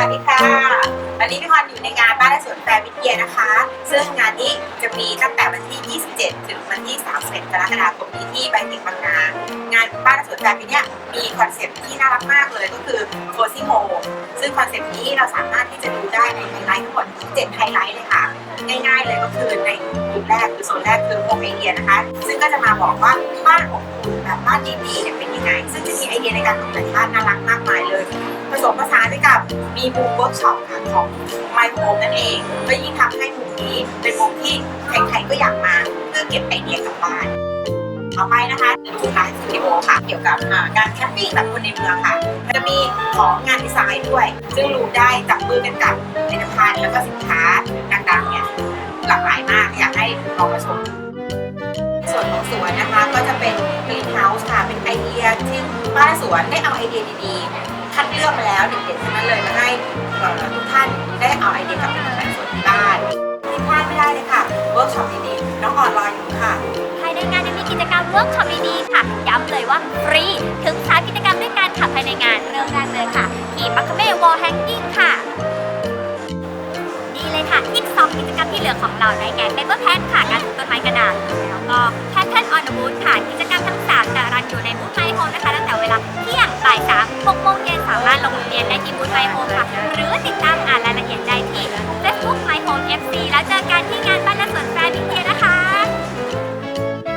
วัสดีค่ะวันนี้พี่พรอยู่ในงานบ้านและสวนแฟร์วิทยานะคะ ซึ่งงานนี้จะมีตั้งแต่วันที่ 27 ถึงวันที่ 31 กรกฎาคมนี้ที่ไบเทคบางนางานบ้านและสวนแฟร์วิทยามีคอนเซ็ปต์ที่น่ารักมากเลยก็คือโ o ซี่โฮซึ่งคอนเซ็ปต์นี้เราสามารถที่จะดูได้ในไฮไลท์ทั้งหมด 7 ไฮไลท์เลยค่ะ ง่ายๆเลยก็คือในกลุ่มแรกคือโซนแรกคือโฮมไอเดียนะคะ ซึ่งก็จะมาบอกว่าบ้านอบอุ่นแบบบ้านดีๆเนี่ยเป็นยังไง ซึ่งจะมีไอเดียในการตกแต่งบ้านน่ารักมากมายเลย ผสมผสานไปกับมีมุมเวิร์กช็อปค่ะของ My Home นั่นเอง ก็ยิ่งทำให้มุมนี้เป็นมุมที่ใครๆก็อยากมาเพื่อเก็บไอเดียกลับบ้านต่อไปนะคะดูไลฟ์สตูดิโอค่ะ เกี่ยวกับการแคมปิ้งแบบคนในเมืองค่ะจะมีของงานดีไซน์ด้วย ซึ่งรูได้จับมือกันกับผลิตภัณฑ์แล้วก็สินค้าดังๆเนี่ยหลากหลายมากอยากให้ลองมาชม วนได้เอาไอเดียดีๆ คัดเลือกมาแล้วเด็ดๆทั้งนั้นเลยมาให้ทุกท่านได้เอาไอเดียกลับไปทำงานสวนที่บ้านที่พลาดไม่ได้เลยค่ะเวิร์กช็อปดีๆน้องออนรออยู่ค่ะภายในงานยังมีกิจกรรมเวิร์กช็อปดีๆค่ะย้ำเลยว่าฟรีถึงสามกิจกรรมด้วยกันค่ะภายในงานเริ่มแรกเลยค่ะขี่ปักคเม่วอลแฮงกิ้งค่ะดีเลยค่ะอีก2กิจกรรมที่เหลือของเราได้แก่เปเปอร์แพนค่ะามารถลงทะเบียนได้ที่บูธไบโฮมค่ะ หรือติดตามอ่านรายละเอียด